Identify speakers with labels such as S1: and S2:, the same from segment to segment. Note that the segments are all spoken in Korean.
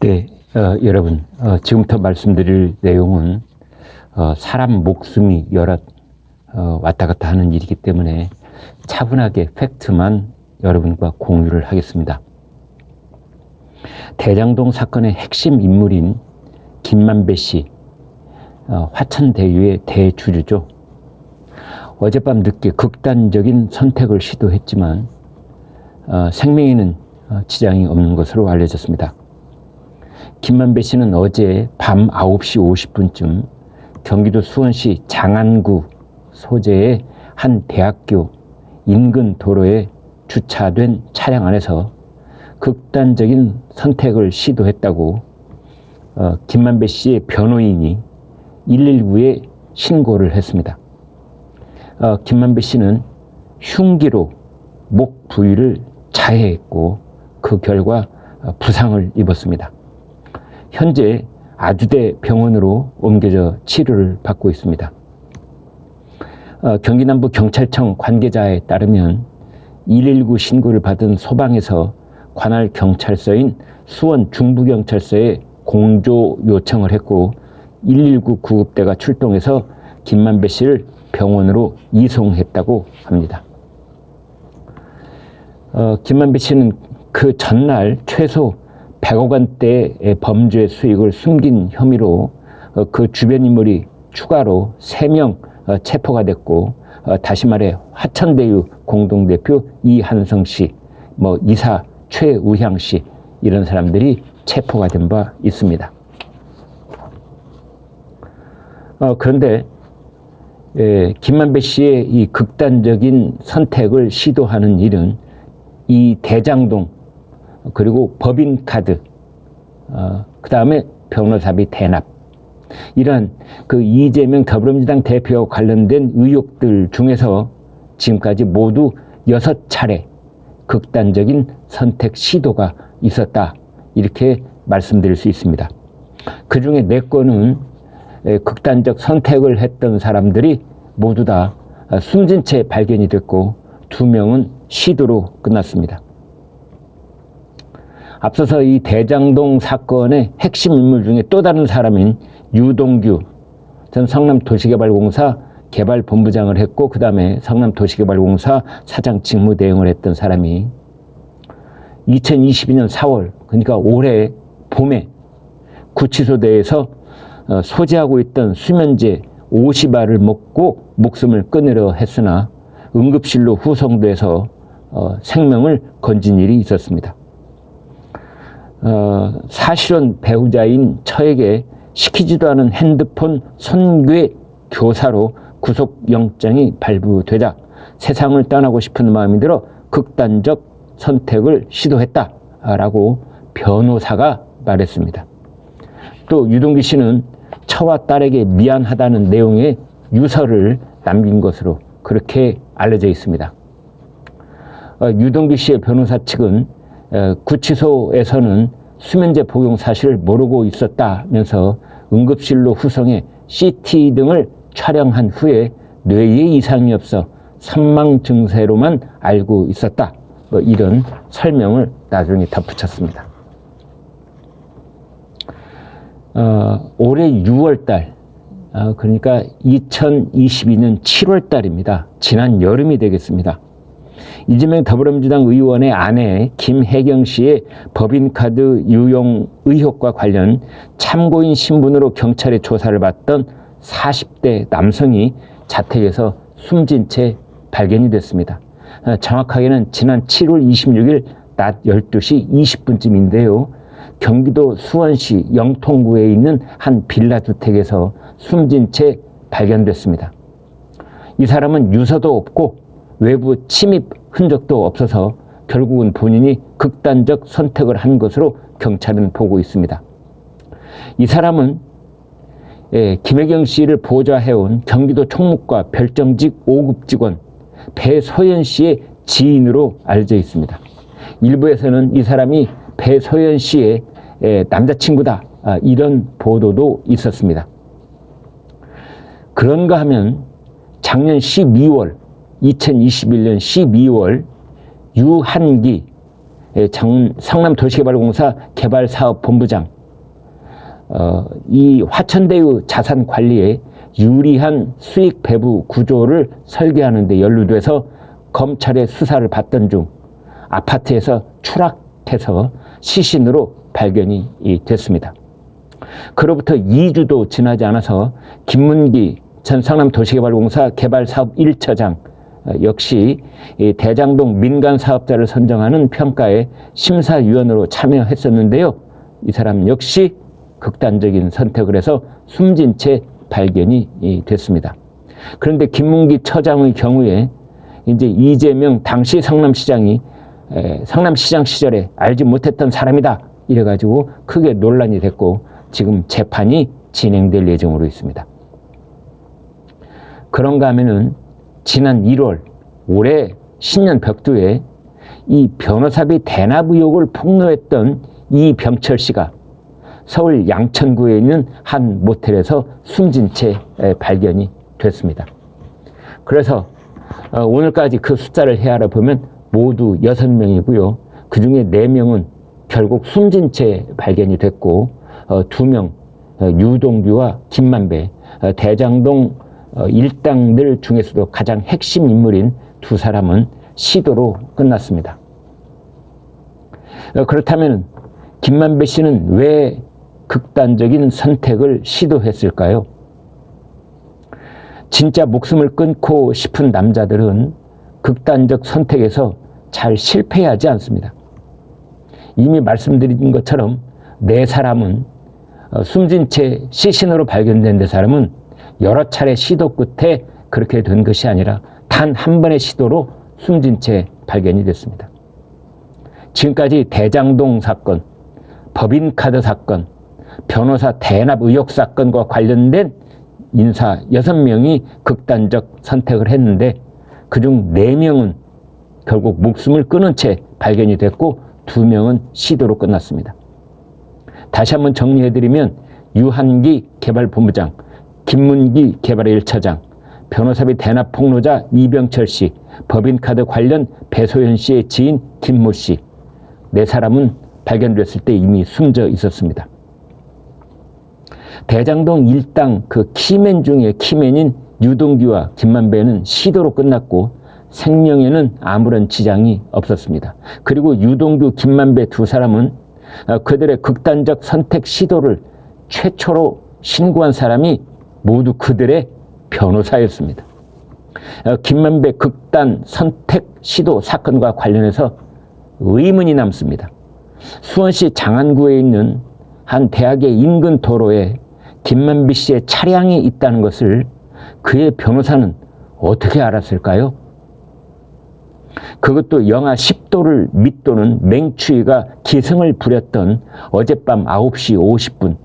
S1: 네, 어, 여러분, 어, 지금부터 말씀드릴 내용은 어, 사람 목숨이 여러 어, 왔다 갔다 하는 일이기 때문에 차분하게 팩트만 여러분과 공유를 하겠습니다. 대장동 사건의 핵심 인물인 김만배 씨, 어, 화천대유의 대주주죠. 어젯밤 늦게 극단적인 선택을 시도했지만 어, 생명에는 어, 지장이 없는 것으로 알려졌습니다. 김만배 씨는 어제 밤 9시 50분쯤 경기도 수원시 장안구 소재의 한 대학교 인근 도로에 주차된 차량 안에서 극단적인 선택을 시도했다고 어, 김만배 씨의 변호인이 119에 신고를 했습니다. 어, 김만배 씨는 흉기로 목 부위를 자해했고 그 결과 어, 부상을 입었습니다. 현재 아주대 병원으로 옮겨져 치료를 받고 있습니다. 어, 경기남부 경찰청 관계자에 따르면 119 신고를 받은 소방에서 관할 경찰서인 수원 중부경찰서에 공조 요청을 했고 119 구급대가 출동해서 김만배 씨를 병원으로 이송했다고 합니다. 어, 김만배 씨는 그 전날 최소 100억 원대의 범죄 수익을 숨긴 혐의로 어, 그 주변 인물이 추가로 3명 어, 체포가 됐고 어, 다시 말해 화천대유 공동대표 이한성 씨, 뭐 이사 최우향 씨 이런 사람들이 체포가 된 바 있습니다. 어, 그런데 에, 김만배 씨의 이 극단적인 선택을 시도하는 일은 이 대장동 그리고 법인 카드 어, 그 다음에 변호사비 대납 이런 그 이재명 더불어민주당 대표와 관련된 의혹들 중에서 지금까지 모두 여섯 차례 극단적인 선택 시도가 있었다 이렇게 말씀드릴 수 있습니다. 그 중에 네 건은 극단적 선택을 했던 사람들이 모두 다 숨진 채 발견이 됐고 두 명은 시도로 끝났습니다. 앞서서 이 대장동 사건의 핵심 인물 중에 또 다른 사람인 유동규 전 성남도시개발공사 개발본부장을 했고 그 다음에 성남도시개발공사 사장 직무 대행을 했던 사람이 2022년 4월 그러니까 올해 봄에 구치소대에서 어, 소지하고 있던 수면제 50알을 먹고 목숨을 끊으려 했으나 응급실로 후송돼서 어, 생명을 건진 일이 있었습니다. 어, 사실은 배우자인 처에게 시키지도 않은 핸드폰 손괴 교사로 구속영장이 발부되자 세상을 떠나고 싶은 마음이 들어 극단적 선택을 시도했다라고 변호사가 말했습니다. 또 유동기 씨는 처와 딸에게 미안하다는 내용의 유서를 남긴 것으로 그렇게 알려져 있습니다. 어, 유동기 씨의 변호사 측은 어, 구치소에서는 수면제 복용 사실을 모르고 있었다면서 응급실로 후송해 CT 등을 촬영한 후에 뇌에 이상이 없어 선망 증세로만 알고 있었다. 뭐 이런 설명을 나중에 덧붙였습니다. 어, 올해 6월 달, 어, 그러니까 2022년 7월 달입니다. 지난 여름이 되겠습니다. 이재명 더불어민주당 의원의 아내 김혜경 씨의 법인카드 유용 의혹과 관련 참고인 신분으로 경찰의 조사를 받던 40대 남성이 자택에서 숨진 채 발견이 됐습니다. 어, 정확하게는 지난 7월 26일 낮 12시 20분쯤인데요. 경기도 수원시 영통구에 있는 한 빌라 주택에서 숨진 채 발견됐습니다. 이 사람은 유서도 없고 외부 침입 흔적도 없어서 결국은 본인이 극단적 선택을 한 것으로 경찰은 보고 있습니다. 이 사람은 예, 김혜경 씨를 보좌해온 경기도 총무과 별정직 5급 직원 배소연 씨의 지인으로 알려져 있습니다. 일부에서는 이 사람이 배소연 씨의 예, 남자친구다 아, 이런 보도도 있었습니다. 그런가 하면 작년 12월 2021년 12월 유한기 예, 장, 성남도시개발공사 개발사업본부장 어, 이 화천대유 자산 관리에 유리한 수익 배부 구조를 설계하는 데 연루돼서 검찰의 수사를 받던 중 아파트에서 추락해서 시신으로 발견이 이, 됐습니다. 그로부터 2주도 지나지 않아서 김문기 전 성남도시개발공사 개발사업 1처장 어, 역시 이 대장동 민간 사업자를 선정하는 평가에 심사위원으로 참여했었는데요. 이 사람 역시 극단적인 선택을 해서 숨진 채 발견이 이, 됐습니다. 그런데 김문기 처장의 경우에 이제 이재명 당시 성남시장이 에, 성남시장 시절에 알지 못했던 사람이다 이래가지고 크게 논란이 됐고 지금 재판이 진행될 예정으로 있습니다. 그런가 하면은 지난 1월 올해 신년 벽두에 이 변호사비 대납 의혹을 폭로했던 이병철 씨가 서울 양천구에 있는 한 모텔에서 숨진 채 에, 발견이 됐습니다. 그래서 어, 오늘까지 그 숫자를 헤아려 보면 모두 여섯 명이고요. 그 중에 네 명은 결국 숨진 채 발견이 됐고 어, 두명 유동규와 김만배 어, 대장동 어, 일당들 중에서도 가장 핵심 인물인 두 사람은 시도로 끝났습니다. 어, 그렇다면 김만배 씨는 왜 극단적인 선택을 시도했을까요? 진짜 목숨을 끊고 싶은 남자들은 극단적 선택에서 잘 실패하지 않습니다. 이미 말씀드린 것처럼 네 사람은 어, 숨진 채 시신으로 발견된 네 사람은 여러 차례 시도 끝에 그렇게 된 것이 아니라 단 한 번의 시도로 숨진 채 발견이 됐습니다. 지금까지 대장동 사건, 법인카드 사건, 변호사 대납 의혹 사건과 관련된 인사 6명이 극단적 선택을 했는데 그중 4명은 결국 목숨을 끊은 채 발견이 됐고 2명은 시도로 끝났습니다. 다시 한번 정리해드리면 유한기 개발본부장, 김문기 개발 1차장, 변호사비 대납 폭로자 이병철 씨, 법인카드 관련 배소연 씨의 지인 김모 씨, 네 사람은 발견됐을 때 이미 숨져 있었습니다. 대장동 일당 그 키맨 중에 키맨인 유동규와 김만배는 시도로 끝났고 생명에는 아무런 지장이 없었습니다. 그리고 유동규, 김만배 두 사람은 어, 그들의 극단적 선택 시도를 최초로 신고한 사람이 모두 그들의 변호사였습니다. 어, 김만배 극단 선택 시도 사건과 관련해서 의문이 남습니다. 수원시 장안구에 있는 한 대학의 인근 도로에 김만비 씨의 차량이 있다는 것을 그의 변호사는 어떻게 알았을까요? 그것도 영하 10도를 밑도는 맹추위가 기승을 부렸던 어젯밤 9시 50분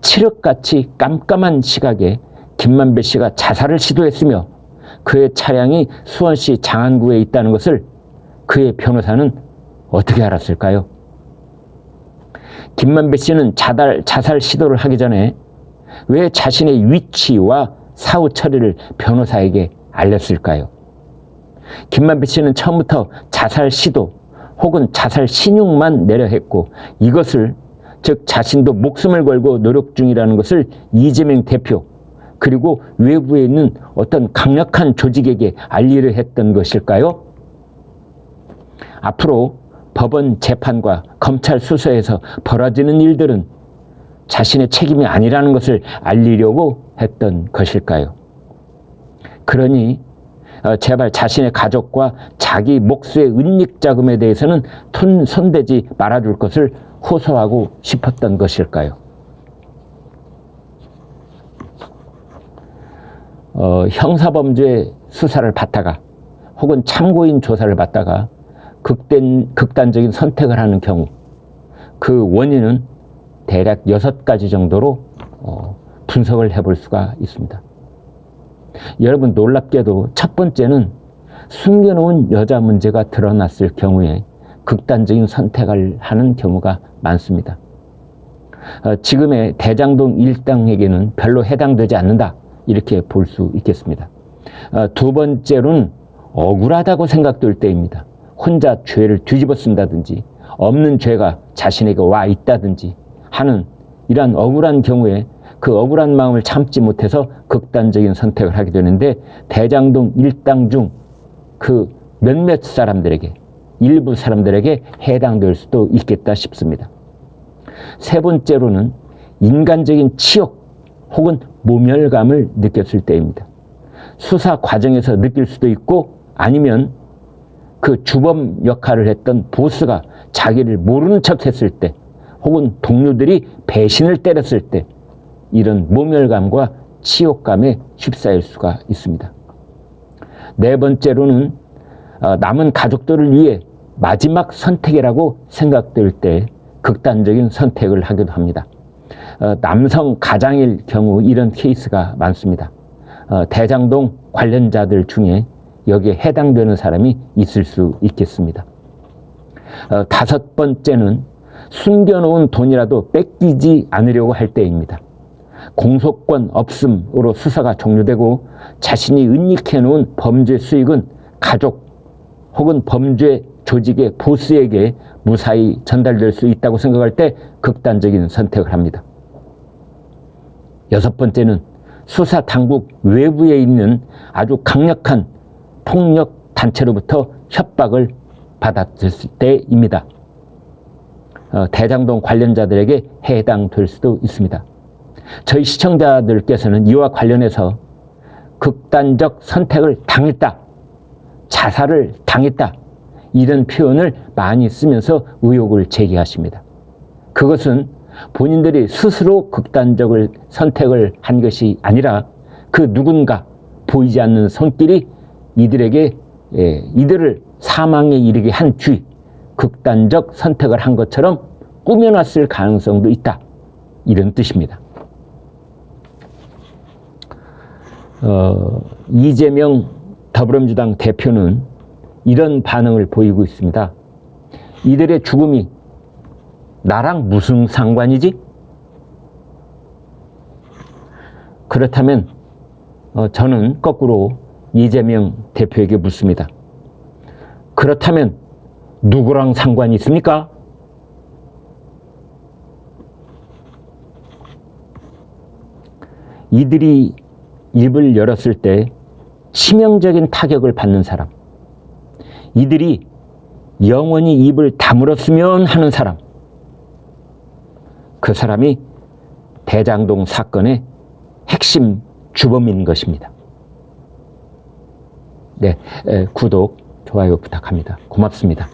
S1: 칠흑같이 깜깜한 시각에 김만배 씨가 자살을 시도했으며 그의 차량이 수원시 장안구에 있다는 것을 그의 변호사는 어떻게 알았을까요? 김만배 씨는 자달, 자살 시도를 하기 전에 왜 자신의 위치와 사후 처리를 변호사에게 알렸을까요? 김만배 씨는 처음부터 자살 시도 혹은 자살 신용만 내려 했고 이것을 즉 자신도 목숨을 걸고 노력 중이라는 것을 이재명 대표 그리고 외부에 있는 어떤 강력한 조직에게 알리려 했던 것일까요? 앞으로 법원 재판과 검찰 수사에서 벌어지는 일들은 자신의 책임이 아니라는 것을 알리려고 했던 것일까요? 그러니 어, 제발 자신의 가족과 자기 목수의 은닉 자금에 대해서는 손대지 말아줄 것을 호소하고 싶었던 것일까요? 어, 형사범죄 수사를 받다가 혹은 참고인 조사를 받다가 극단, 극단적인 선택을 하는 경우 그 원인은 대략 여섯 가지 정도로 어, 분석을 해볼 수가 있습니다. 여러분 놀랍게도 첫 번째는 숨겨놓은 여자 문제가 드러났을 경우에 극단적인 선택을 하는 경우가 많습니다. 어, 지금의 대장동 일당에게는 별로 해당되지 않는다 이렇게 볼 수 있겠습니다. 어, 두 번째로는 억울하다고 생각될 때입니다. 혼자 죄를 뒤집어 쓴다든지 없는 죄가 자신에게 와 있다든지 하는 이러한 억울한 경우에 그 억울한 마음을 참지 못해서 극단적인 선택을 하게 되는데 대장동 일당 중 그 몇몇 사람들에게 일부 사람들에게 해당될 수도 있겠다 싶습니다. 세 번째로는 인간적인 치욕 혹은 모멸감을 느꼈을 때입니다. 수사 과정에서 느낄 수도 있고 아니면 그 주범 역할을 했던 보스가 자기를 모르는 척 했을 때 혹은 동료들이 배신을 때렸을 때 이런 모멸감과 치욕감에 휩싸일 수가 있습니다. 네 번째로는 어, 남은 가족들을 위해 마지막 선택이라고 생각될 때 극단적인 선택을 하기도 합니다. 어, 남성 가장일 경우 이런 케이스가 많습니다. 어, 대장동 관련자들 중에 여기에 해당되는 사람이 있을 수 있겠습니다. 다섯 번째는 숨겨놓은 돈이라도 뺏기지 않으려고 할 때입니다. 공소권 없음으로 수사가 종료되고 자신이 은닉해 놓은 범죄 수익은 가족 혹은 범죄 조직의 보스에게 무사히 전달될 수 있다고 생각할 때 극단적인 선택을 합니다. 여섯 번째는 수사 당국 외부에 있는 아주 강력한 폭력 단체로부터 협박을 받았을 때입니다. 어, 대장동 관련자들에게 해당될 수도 있습니다. 저희 시청자들께서는 이와 관련해서 극단적 선택을 당했다, 자살을 당했다, 이런 표현을 많이 쓰면서 의혹을 제기하십니다. 그것은 본인들이 스스로 극단적을 선택을 한 것이 아니라 그 누군가 보이지 않는 손길이 이들에게 예, 이들을 사망에 이르게 한 뒤 극단적 선택을 한 것처럼 꾸며놨을 가능성도 있다. 이런 뜻입니다. 어, 이재명 더불어민주당 대표는 이런 반응을 보이고 있습니다. 이들의 죽음이 나랑 무슨 상관이지? 그렇다면 어, 저는 거꾸로 이재명 대표에게 묻습니다. 그렇다면 누구랑 상관이 있습니까? 이들이 입을 열었을 때 치명적인 타격을 받는 사람, 이들이 영원히 입을 다물었으면 하는 사람, 그 사람이 대장동 사건의 핵심 주범인 것입니다. 네, 구독, 좋아요 부탁합니다. 고맙습니다.